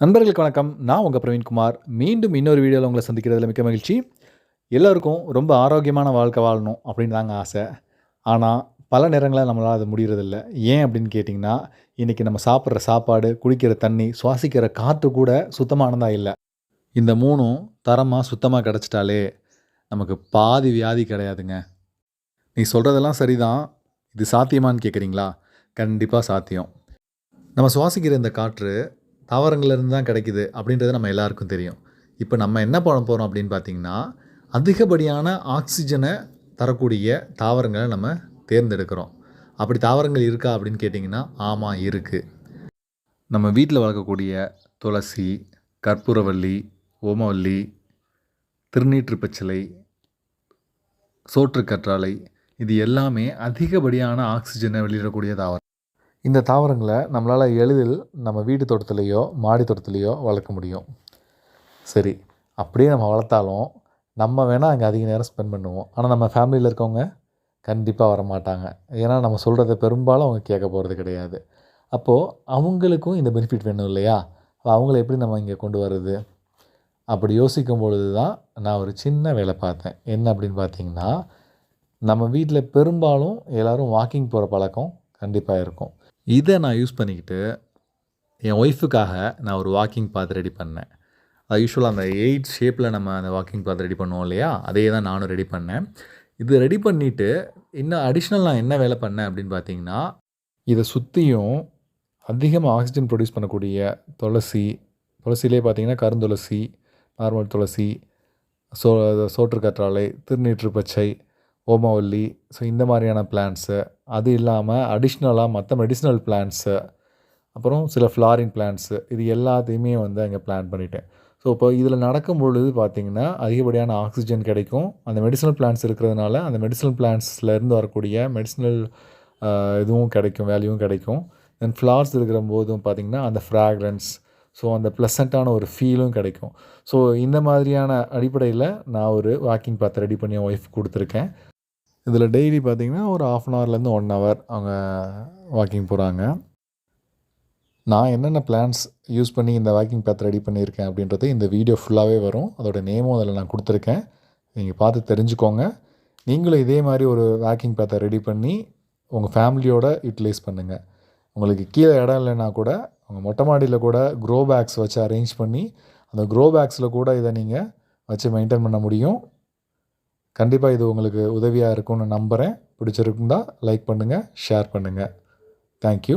நண்பர்களுக்கு வணக்கம். நான் உங்கள் பிரவீன்குமார். மீண்டும் இன்னொரு வீடியோவில் உங்களை சந்திக்கிறதுல மிக்க மகிழ்ச்சி. எல்லோருக்கும் ரொம்ப ஆரோக்கியமான வாழ்க்கை வாழணும் அப்படின்னு தாங்க ஆசை. ஆனால் பல நேரங்களில் நம்மளால் அது முடிகிறதில்ல ஏன் அப்படின்னு கேட்டிங்கன்னா இன்றைக்கி நம்ம சாப்பிட்ற சாப்பாடு குடிக்கிற தண்ணி சுவாசிக்கிற காற்று கூட சுத்தமானதாக இல்லை. இந்த மூணும் தரமாக சுத்தமாக கிடச்சிட்டாலே நமக்கு பாதி வியாதி கிடையாதுங்க. நீ சொல்கிறதெல்லாம் சரிதான். இது சாத்தியமான்னு கேட்குறீங்களா கண்டிப்பாக சாத்தியம். நம்ம சுவாசிக்கிற இந்த காற்று தாவரங்கள்லேருந்து தான் கிடைக்குது அப்படின்றது நம்ம எல்லாருக்கும் தெரியும். இப்போ நம்ம என்ன பண்ண போகிறோம் அப்படின்னு பார்த்தீங்கன்னா அதிகப்படியான ஆக்சிஜனை தரக்கூடிய தாவரங்களை நம்ம தேர்ந்தெடுக்கிறோம். அப்படி தாவரங்கள் இருக்கா அப்படின்னு கேட்டிங்கன்னா ஆமாம் இருக்குது நம்ம வீட்டில் வளர்க்கக்கூடிய துளசி கற்பூரவள்ளி ஓமவல்லி திருநீற்று பச்சிலை சோற்று கற்றாழை இது எல்லாமே அதிகப்படியான ஆக்சிஜனை வெளியிடக்கூடிய தாவரம். இந்த தாவரங்களை நம்மளால் எளிதில் நம்ம வீட்டு தோட்டத்துலேயோ மாடி தோட்டத்துலேயோ வளர்க்க முடியும். சரி அப்படியே நம்ம வளர்த்தாலும் நம்ம வேணால் அங்கே அதிக நேரம் ஸ்பெண்ட் பண்ணுவோம். ஆனால் நம்ம ஃபேமிலியில் இருக்கவங்க கண்டிப்பாக வர மாட்டாங்க ஏன்னா நம்ம சொல்கிறத பெரும்பாலும் அவங்க கேட்க போகிறது கிடையாது. அப்போது அவங்களுக்கும் இந்த பெனிஃபிட் வேணும் இல்லையா? அவங்கள எப்படி நம்ம இங்கே கொண்டு வர்றது? அப்படி யோசிக்கும் பொழுது தான் நான் ஒரு சின்ன வேலை பார்த்தேன். என்ன அப்படின்னு பார்த்தீங்கன்னா நம்ம வீட்டில் பெரும்பாலும் எல்லோரும் வாக்கிங் போகிற பழக்கம் கண்டிப்பாக இருக்கும். இதை நான் யூஸ் பண்ணிக்கிட்டு என் ஒய்ஃபுக்காக நான் ஒரு வாக்கிங் பாத் ரெடி பண்ணேன். அது யூஸ்வலாக அந்த எயிட் ஷேப்பில் நம்ம அந்த வாக்கிங் பாத் ரெடி பண்ணுவோம் இல்லையா? அதே தான் நானும் ரெடி பண்ணேன். இது ரெடி பண்ணிவிட்டு இன்னும் அடிஷ்னல் நான் என்ன வேலை பண்ணேன் அப்படின்னு பார்த்தீங்கன்னா இதை சுற்றியும் அதிகமாக ஆக்சிஜன் ப்ரொடியூஸ் பண்ணக்கூடிய துளசி துளசிலே பார்த்தீங்கன்னா கருந்துளசி நார்மல் துளசி சோ சோற்று கற்றாழை திருநீற்று பச்சை ஓமவல்லி ஸோ இந்த மாதிரியான பிளான்ட்ஸு அது இல்லாமல் அடிஷ்னலாக மற்ற மெடிசினல் பிளான்ட்ஸு அப்புறம் சில ஃப்ளாரிங் பிளான்ட்ஸு இது எல்லாத்தையுமே வந்து அங்கே பிளான் பண்ணிட்டேன். ஸோ இப்போ இதில் நடக்கும் பொழுது பார்த்திங்கன்னா அதிகப்படியான ஆக்சிஜன் கிடைக்கும். அந்த மெடிசனல் பிளான்ஸ் இருக்கிறதுனால அந்த மெடிசனல் பிளான்ஸ்லேருந்து வரக்கூடிய மெடிசனல் இதுவும் கிடைக்கும் வேல்யூவும் கிடைக்கும். தென் ஃப்ளார்ஸ் இருக்கிற போதும் பார்த்திங்கன்னா அந்த ஃப்ராக்ரன்ஸ் ஸோ அந்த ப்ளசண்ட்டான ஒரு ஃபீலும் கிடைக்கும். ஸோ இந்த மாதிரியான அடிப்படையில் நான் ஒரு வாக்கிங் பார்த்து ரெடி பண்ணி என் ஒய்ஃப் கொடுத்துருக்கேன். இதில் டெய்லி பார்த்திங்கன்னா ஒரு ஆஃப் அன் ஹவர்லேருந்து ஒன் ஹவர் அவங்க வாக்கிங் போகிறாங்க நான் என்னென்ன பிளான்ஸ் யூஸ் பண்ணி இந்த வாக்கிங் பேத் ரெடி பண்ணியிருக்கேன் அப்படின்றது இந்த வீடியோ ஃபுல்லாகவே வரும். அதோட நேமும் அதில் நான் கொடுத்துருக்கேன். நீங்கள் பார்த்து தெரிஞ்சுக்கோங்க. நீங்களும் இதே மாதிரி ஒரு வாக்கிங் பேத்தை ரெடி பண்ணி உங்கள் ஃபேமிலியோட யூட்டிலைஸ் பண்ணுங்கள் உங்களுக்கு கீழே இடம் இல்லைன்னா கூட உங்கள் மொட்டை மாடியில் கூட க்ரோ பேக்ஸ் வச்சு அரேஞ்ச் பண்ணி அந்த க்ரோ பேக்ஸில் கூட இதை நீங்கள் வச்சு மெயின்டைன் பண்ண முடியும். கண்டிப்பாக இது உங்களுக்கு உதவியாக இருக்கும்னு நம்புகிறேன் பிடிச்சிருக்குந்தா லைக் பண்ணுங்கள் ஷேர் பண்ணுங்கள் தேங்க்யூ